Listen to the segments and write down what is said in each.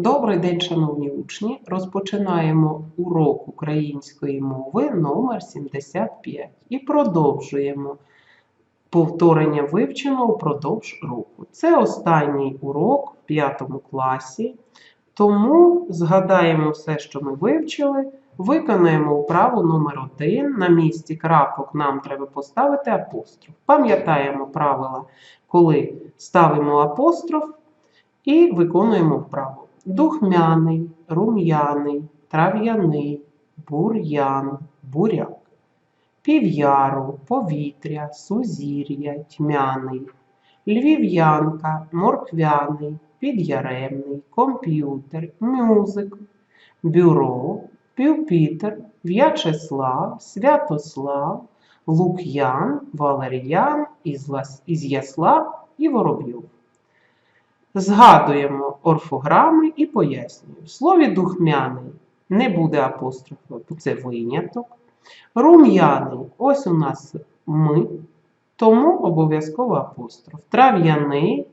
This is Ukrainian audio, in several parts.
Добрий день, шановні учні! Розпочинаємо урок української мови номер 75 і продовжуємо повторення вивченого впродовж року. Це останній урок в 5 класі, тому згадаємо все, що ми вивчили, виконаємо вправу номер 1 На місці крапок нам треба поставити апостроф. Пам'ятаємо правила, коли ставимо апостроф і виконуємо вправу. Духмяний, рум'яний, трав'яний, бур'ян, буряк. Пів'яру, повітря, сузір'я, тьмяний, львів'янка, морквяний, підяремний, комп'ютер, мюзик, бюро, пюпітер, В'ячеслав, Святослав, Лук'ян, Валер'ян, Ізяслав і Воробйов. Згадуємо орфограми і пояснюємо. В слові духмяний не буде апострофу, це виняток. Рум'яний ось у нас ми, тому обов'язково апостроф. Трав'яний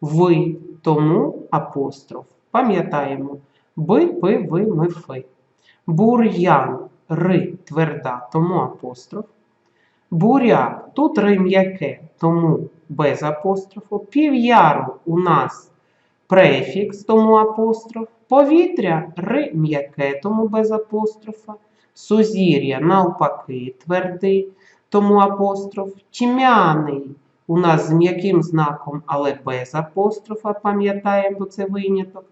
ви, тому апостроф. Пам'ятаємо би, пи, ви, ми, фи. Бур'ян ри тверда, тому апостроф. Буряк тут ри м'яке, тому без апострофу. Пів'яру у нас префікс, тому апостроф. Повітря ри м'яке, тому без апострофа. Сузір'я навпаки твердий, тому апостроф. Тьмяний у нас з м'яким знаком, але без апострофа, пам'ятаємо, бо це виняток.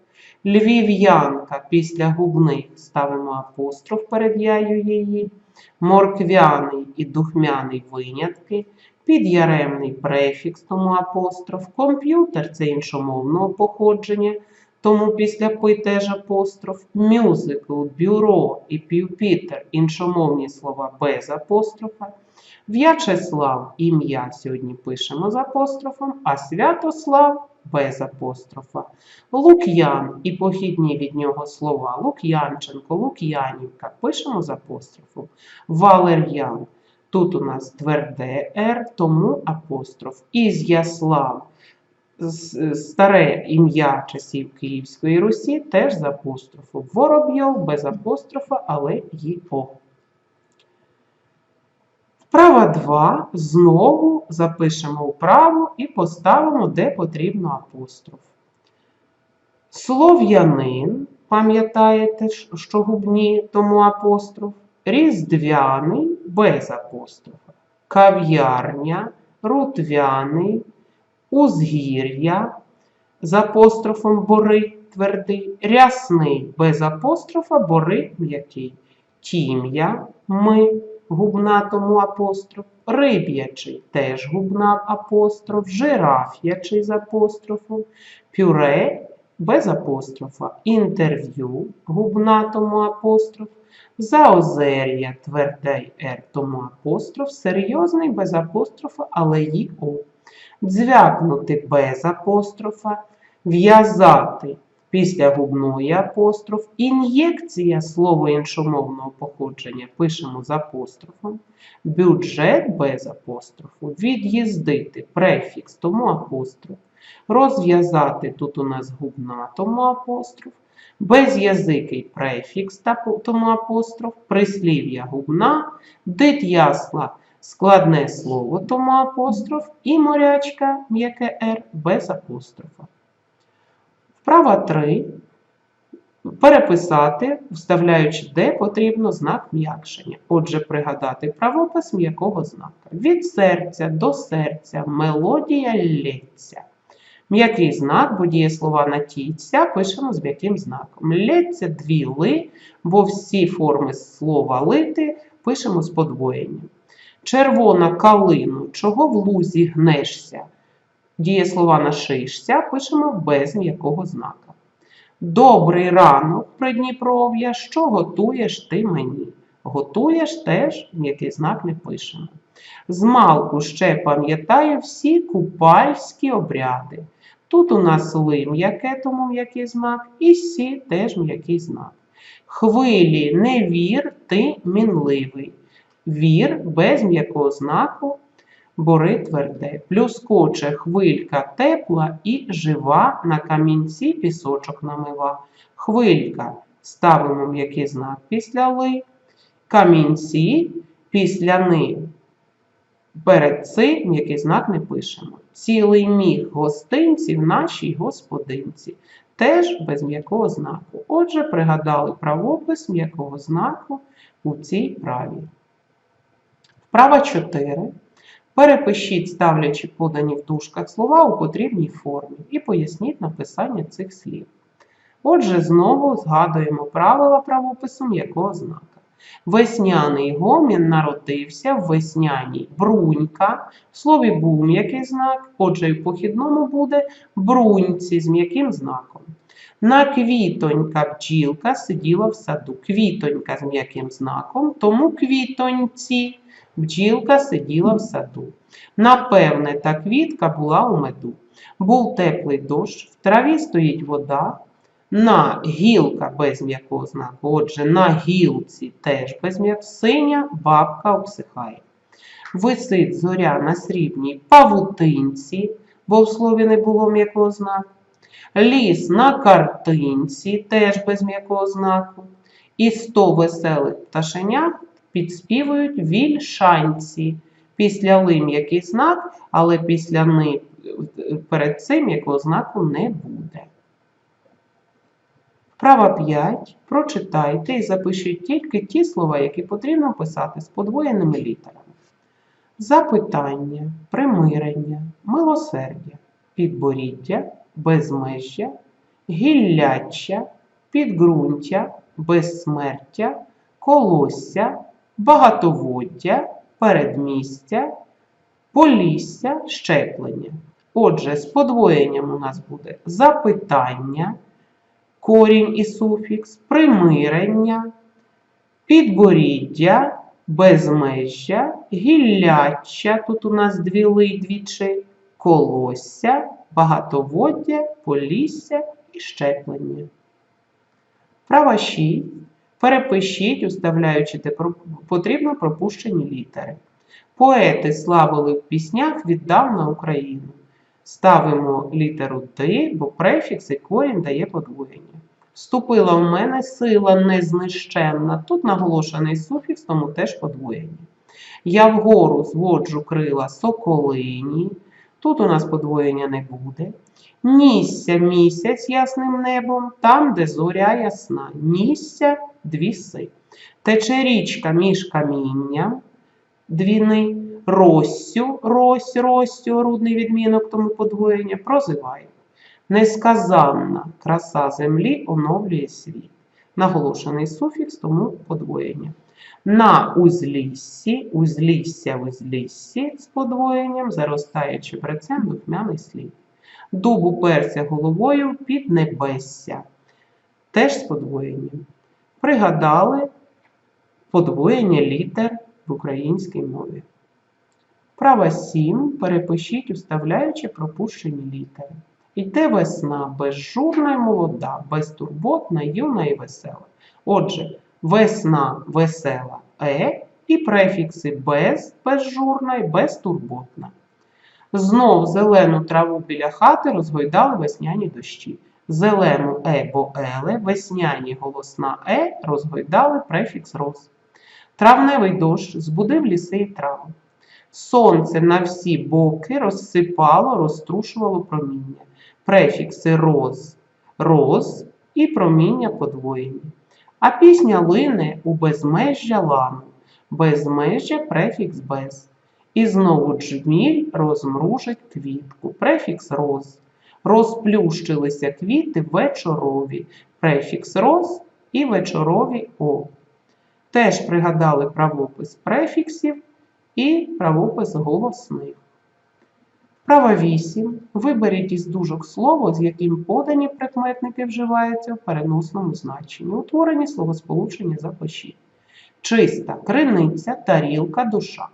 Львів'янка після губних ставимо апостроф перед яю її. Морквяний і духмяний винятки. Підяремний префікс, тому апостроф. Комп'ютер це іншомовного походження, тому після пи теж апостроф. Мюзикл, бюро і пюпітер іншомовні слова без апострофа. В'ячеслав ім'я сьогодні пишемо з апострофом, а Святослав без апострофа. Лук'ян і похідні від нього слова Лук'янченко, Лук'янівка пишемо з апострофом. Валер'ян. Тут у нас тверде «р», тому апостроф. Ізяслав. Старе ім'я часів Київської Русі теж з апострофом. Воробйов без апострофа, але й О. Вправа 2. Знову запишемо вправу і поставимо, де потрібно апостроф. Слов'янин, пам'ятаєте, що губні, тому апостроф. Різдвяний без апострофа. Кав'ярня, рутвяний, узгір'я з апострофом бори твердий, рясний без апострофа, бори м'який. Тім'я, ми, губна тому апостроф, риб'ячий теж губна апостроф, жираф'ячий з апострофом, пюре без апострофа, інтерв'ю, губна тому апостроф, заозер'я, твердий «р» тому апостроф, серйозний без апострофа, але й о. Дзвякнути без апострофа, в'язати після губної апостроф, ін'єкція слово іншомовного походження пишемо з апострофом, бюджет без апострофу, від'їздити префікс тому апостроф, розв'язати тут у нас губна тому апостроф, без'язикий префікс тому апостроф, прислів'я губна, дит'ясла складне слово тому апостроф і морячка м'яке «р» без апострофа. Вправа 3. Переписати, вставляючи де потрібно знак м'якшення. Отже, пригадати правопис м'якого знака. Від серця до серця мелодія лється. М'який знак, бо дієслова на тіця пишемо з м'яким знаком. Лється дві ли, бо всі форми слова лити пишемо з подвоєнням. Червона калину, чого в лузі гнешся? Дієслова на шишся пишемо без м'якого знака. Добрий ранок, Придніпров'я, що готуєш ти мені? Готуєш теж м'який знак не пишемо. Змалку ще пам'ятаю всі купальські обряди. Тут у нас ли м'яке, тому м'який знак, і сі теж м'який знак. Хвилі, не вір, ти мінливий. Вір без м'якого знаку бори тверде, плюскоче хвилька тепла і жива, на камінці пісочок намива. Хвилька ставимо м'який знак після ли, камінці після ни. Перед цим м'який знак не пишемо. Цілий міг гостинців нашій господинці. Теж без м'якого знаку. Отже, пригадали правопис м'якого знаку у цій праві. Вправа 4. Перепишіть, ставлячи подані в дужках слова у потрібній формі і поясніть написання цих слів. Отже, знову згадуємо правила правопису м'якого знака. Весняний гомін народився в весняній брунька. В слові був м'який знак, отже, і в похідному буде бруньці з м'яким знаком. На квітонька бджілка сиділа в саду. Квітонька з м'яким знаком, тому квітоньці бджілка сиділа в саду. Напевне, та квітка була у меду. Був теплий дощ, в траві стоїть вода. На гілка без м'якого знаку. Отже, на гілці теж без м'якого. Синя бабка обсихає. Висить зоря на срібній павутинці, бо в слові не було м'якого знаку. Ліс на картинці, теж без м'якого знаку. І сто веселих пташенят підспівують вільшанці. Після ли м'який знак, але після ни перед цим м'якого знаку не буде. Вправа 5. Прочитайте і запишіть тільки ті слова, які потрібно писати з подвоєними літерами. Запитання, примирення, милосердя, підборіддя, безмежжя, гілляччя, підґрунтя, безсмертя, колосся, багатоводдя, передмістя, полісся, щеплення. Отже, з подвоєнням у нас буде запитання корінь і суфікс, примирення, підборіддя, безмежжя, гілляччя, тут у нас дві ли двічі, колосся, багатоводдя, полісся і щеплення. Права 6. Перепишіть, уставляючи де потрібно пропущені літери. Поети славили в піснях віддав на Україну. Ставимо літеру Д, бо префікс і корінь дає подвоєння. Вступила в мене сила незнищенна. Тут наголошений суфікс, тому теж подвоєння. Я вгору зводжу крила соколині. Тут у нас подвоєння не буде. Нісся місяць ясним небом, там, де зоря ясна. Нісся дві си. Тече річка між камінням, двіни, Россю, рось, Россю, рудний відмінок, тому подвоєння, прозиває. Несказанна краса землі оновлює світ. Наголошений суфікс, тому подвоєння. На узліссі, узлісся в узліссі з подвоєнням, заростає чебрецем духмяний слід. Дуб уперся головою під небесся. Теж з подвоєнням. Пригадали подвоєння літер в українській мові. Права 7. Перепишіть, уставляючи пропущені літери. Йде весна, безжурна й молода, безтурботна, юна і весела. Отже, весна весела е і префікси без, безжурна і безтурботна. Знов зелену траву біля хати розгойдали весняні дощі. Зелену е бо еле, весняні голосна е розгойдали префікс роз. Травневий дощ збудив ліси і трави. Сонце на всі боки розсипало, розтрушувало проміння. Префікси роз, роз і проміння подвоєні. А пісня лине у безмежжя лану, безмежжя префікс без. І знову джміль розмружить квітку, префікс роз. Розплющилися квіти вечорові, префікс роз і вечорові о. Теж пригадали правопис префіксів і правопис голосних. Права 8. Виберіть із дужок слово, з яким подані прикметники вживаються в переносному значенні. Утворені словосполучення запишіть. Чиста криниця, тарілка, душа.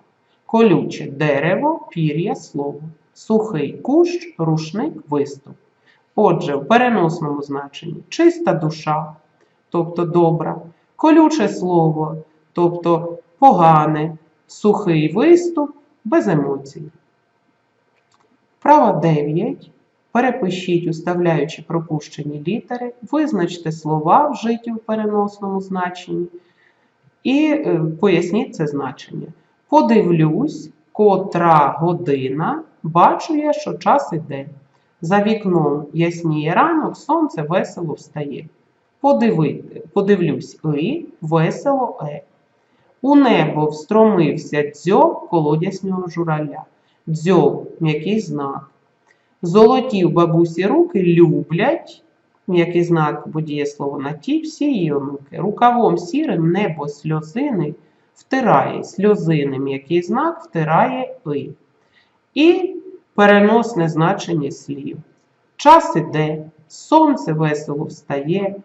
Колюче дерево, пір'я, слово. Сухий кущ, рушник, виступ. Отже, в переносному значенні чиста душа, тобто добра, колюче слово, тобто погане, сухий виступ без емоцій. Вправа 9. Перепишіть, уставляючи пропущені літери, визначте слова, вжиті в переносному значенні, і е, поясніть це значення. Подивлюсь, котра година, бачу я, що час іде. За вікном ясніє ранок, сонце весело встає. Подиви, подивлюсь і весело е. У небо встромився дзьоб колодясного журавля. Дзьоб м'який знак. Золоті в бабусі руки люблять, м'який знак, бо дієслово на ті, всі її онуки. Рукавом сірим небо сльозини втирає, сльозини м'який знак втирає и. І переносне значення слів. Час іде, сонце весело встає,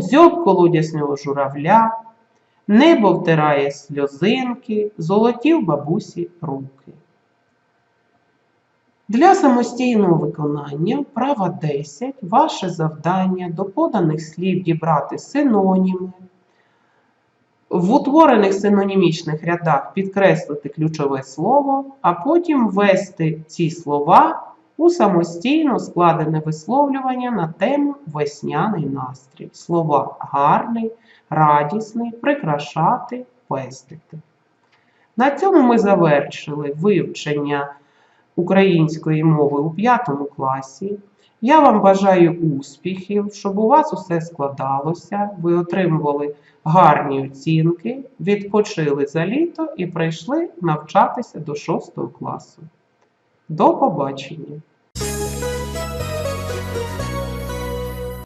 дзьоб колодясного журавля, небо втирає сльозинки, золоті в бабусі руки. Для самостійного виконання вправа 10 ваше завдання до поданих слів дібрати синоніми. В утворених синонімічних рядах підкреслити ключове слово, а потім ввести ці слова у самостійно складене висловлювання на тему весняний настрій. Слова гарний, радісний, прикрашати, пестити. На цьому ми завершили вивчення української мови у 5 класі. Я вам бажаю успіхів, щоб у вас усе складалося, ви отримували гарні оцінки, відпочили за літо і прийшли навчатися до 6 класу. До побачення!